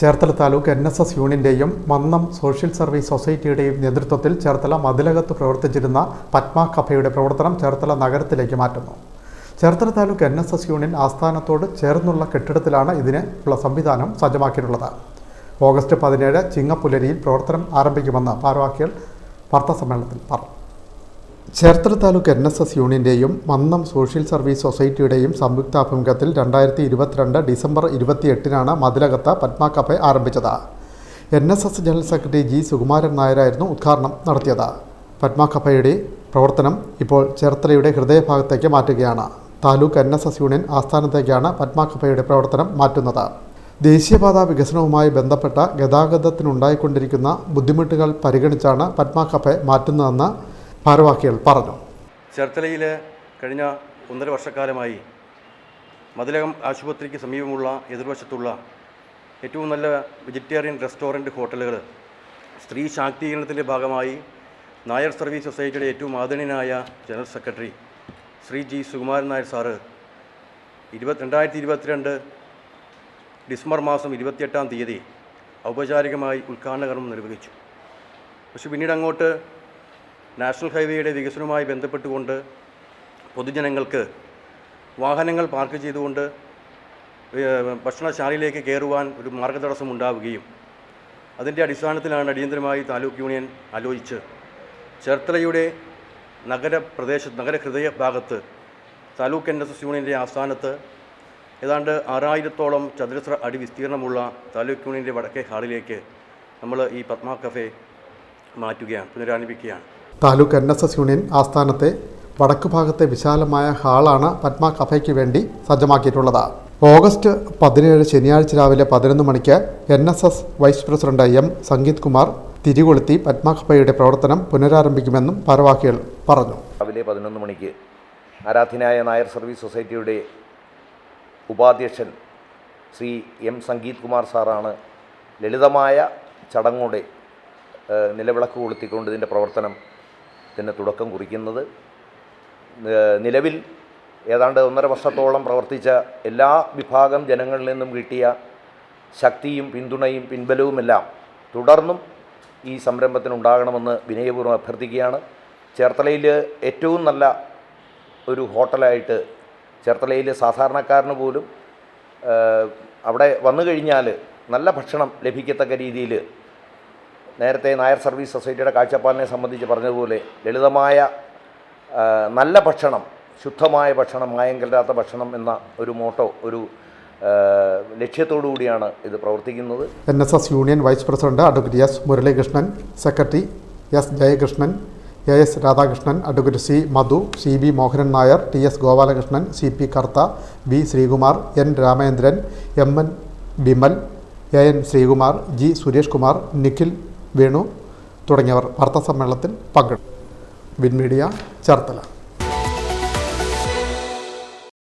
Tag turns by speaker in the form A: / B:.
A: Cherthala taluk N S S യൂണിന്റെയും Mannam social service സൊസൈറ്റിയുടെയും നേതൃത്വത്തിൽ ചേർത്തല മതിലകത്ത് പ്രവർത്തിച്ചിരുന്ന പത്മ കഫയുടെ പ്രവർത്തനം ചേർത്തല നഗരത്തിലേക്ക് മാറ്റുന്നു. Cherthala taluk N S S union ആസ്ഥാനത്തോട് ചേർന്നുള്ള കെട്ടിടത്തിലാണ് ഇതിന് ഉള്ള സംവിധാനം സജ്ജമാക്കിയിട്ടുള്ളത്. ഓഗസ്റ്റ് പതിനേഴ് ചിങ്ങപ്പുലരിയിൽ പ്രവർത്തനം ആരംഭിക്കുമെന്ന് ഭാരവാഹികൾ വാർത്താസമ്മേളനത്തിൽ പറഞ്ഞു. Cherthala taluk N S S യൂണിയന്റെയും Mannam social service സൊസൈറ്റിയുടെയും സംയുക്താഭിമുഖ്യത്തിൽ രണ്ടായിരത്തി ഇരുപത്തിരണ്ട് ഡിസംബർ ഇരുപത്തിയെട്ടിനാണ് മതിലകത്ത് പത്മ കഫെ ആരംഭിച്ചത്. N S S general secretary G Sukumaran നായരായിരുന്നു ഉദ്ഘാടനം നടത്തിയത്. പത്മ കഫയുടെ പ്രവർത്തനം ഇപ്പോൾ ചേർത്തലയുടെ ഹൃദയഭാഗത്തേക്ക് മാറ്റുകയാണ്. Taluk N S S union ആസ്ഥാനത്തേക്കാണ് Padma കഫയുടെ പ്രവർത്തനം മാറ്റുന്നത്. ദേശീയപാത വികസനവുമായി ബന്ധപ്പെട്ട ഗതാഗതത്തിനുണ്ടായിക്കൊണ്ടിരിക്കുന്ന ബുദ്ധിമുട്ടുകൾ പരിഗണിച്ചാണ് പത്മ കഫെ മാറ്റുന്നതെന്ന് ഭാരവാഹികൾ പറഞ്ഞു.
B: ചേർത്തലയിൽ കഴിഞ്ഞ ഒന്നര വർഷക്കാലമായി മതിലകം ആശുപത്രിക്ക് സമീപമുള്ള എതിർവശത്തുള്ള ഏറ്റവും നല്ല വെജിറ്റേറിയൻ റെസ്റ്റോറന്റ് ഹോട്ടലുകൾ സ്ത്രീ ശാക്തീകരണത്തിന്റെ ഭാഗമായി നായർ സർവീസ് സൊസൈറ്റിയുടെ ഏറ്റവും ആദരണീയനായ general secretary Shri G Sukumaran Nair sir ഇരുപത്തി രണ്ടായിരത്തി ഇരുപത്തിരണ്ട് ഡിസംബർ മാസം ഇരുപത്തിയെട്ടാം തീയതി ഔപചാരികമായി ഉദ്ഘാടന കർമ്മം നിർവഹിച്ചു. പക്ഷെ പിന്നീട് അങ്ങോട്ട് നാഷണൽ ഹൈവേയുടെ വികസനവുമായി ബന്ധപ്പെട്ടുകൊണ്ട് പൊതുജനങ്ങൾക്ക് വാഹനങ്ങൾ പാർക്ക് ചെയ്തുകൊണ്ട് ഭക്ഷണശാലയിലേക്ക് കയറുവാൻ ഒരു മാർഗതടസ്സം ഉണ്ടാവുകയും അതിന്റെ അടിസ്ഥാനത്തിലാണ് അടിയന്തരമായി താലൂക്ക് യൂണിയൻ ആലോചിച്ച് ചേർത്തലയുടെ നഗരപ്രദേശ നഗരഹൃദയ ഭാഗത്ത് താലൂക്ക് എൻ എസ് എസ് യൂണിയന്റെ ആസ്ഥാനത്ത് ഏതാണ്ട് ആറായിരത്തോളം ചതുരശ്ര അടി വിസ്തീർണമുള്ള താലൂക്ക് യൂണിയന്റെ വടക്കേ ഹാളിലേക്ക് നമ്മൾ ഈ പത്മ കഫേ മാറ്റുകയാണ് പുനരാരംഭിക്കുകയാണ്.
A: Taluk N S S union ആസ്ഥാനത്തെ വടക്ക് ഭാഗത്തെ വിശാലമായ ഹാളാണ് പത്മ കഫയ്ക്ക് വേണ്ടി സജ്ജമാക്കിയിട്ടുള്ളത്. ഓഗസ്റ്റ് പതിനേഴ് ശനിയാഴ്ച രാവിലെ പതിനൊന്ന് മണിക്ക് N S S vice president M Sangeeth Kumar തിരികൊളുത്തി Padma കഫയുടെ പ്രവർത്തനം പുനരാരംഭിക്കുമെന്നും ഭാരവാഹികൾ പറഞ്ഞു.
C: രാവിലെ പതിനൊന്ന് മണിക്ക് ആരാധനായ നായർ സർവീസ് സൊസൈറ്റിയുടെ ഉപാധ്യക്ഷൻ ശ്രീ എം സംഗീത് കുമാർ സാറാണ് ലളിതമായ ചടങ്ങോടെ നിലവിളക്ക് കൊളുത്തിക്കൊണ്ട് ഇതിന്റെ പ്രവർത്തനം ഇതിന് തുടക്കം കുറിക്കുന്നത്. നിലവിൽ ഏതാണ്ട് ഒന്നര വർഷത്തോളം പ്രവർത്തിച്ച എല്ലാ വിഭാഗം ജനങ്ങളിൽ നിന്നും കിട്ടിയ ശക്തിയും പിന്തുണയും പിൻബലവുമെല്ലാം തുടർന്നും ഈ സംരംഭത്തിനുണ്ടാകണമെന്ന് വിനയപൂർവം അഭ്യർത്ഥിക്കുകയാണ്. ചേർത്തലയിൽ ഏറ്റവും നല്ല ഒരു ഹോട്ടലായിട്ട് ചേർത്തലയിൽ സാധാരണക്കാരന് പോലും അവിടെ വന്നു കഴിഞ്ഞാൽ നല്ല ഭക്ഷണം ലഭിക്കത്തക്ക രീതിയിൽ നേരത്തെ നായർ സർവീസ് സൊസൈറ്റിയുടെ കാഴ്ചപ്പാടിനെ സംബന്ധിച്ച് പറഞ്ഞതുപോലെ ലളിതമായ നല്ല ഭക്ഷണം ശുദ്ധമായ ഭക്ഷണം മായം ഭക്ഷണം എന്ന ഒരു മോട്ടോ ഒരു ലക്ഷ്യത്തോടു കൂടിയാണ് ഇത് പ്രവർത്തിക്കുന്നത്.
A: N S S union vice president advocate S Muralikrishnan secretary S Jayakrishnan A S Radhakrishnan advocate C Madhu C B Mohanan Nair T S Gopalakrishnan C P Kartha V Sreekumar N Ramendran M N Vimal A N Sreekumar G Suresh Kumar Nikhil Venu തുടങ്ങിയവർ വാർത്താസമ്മേളനത്തിൽ പങ്കെടുത്തു win media Cherthala.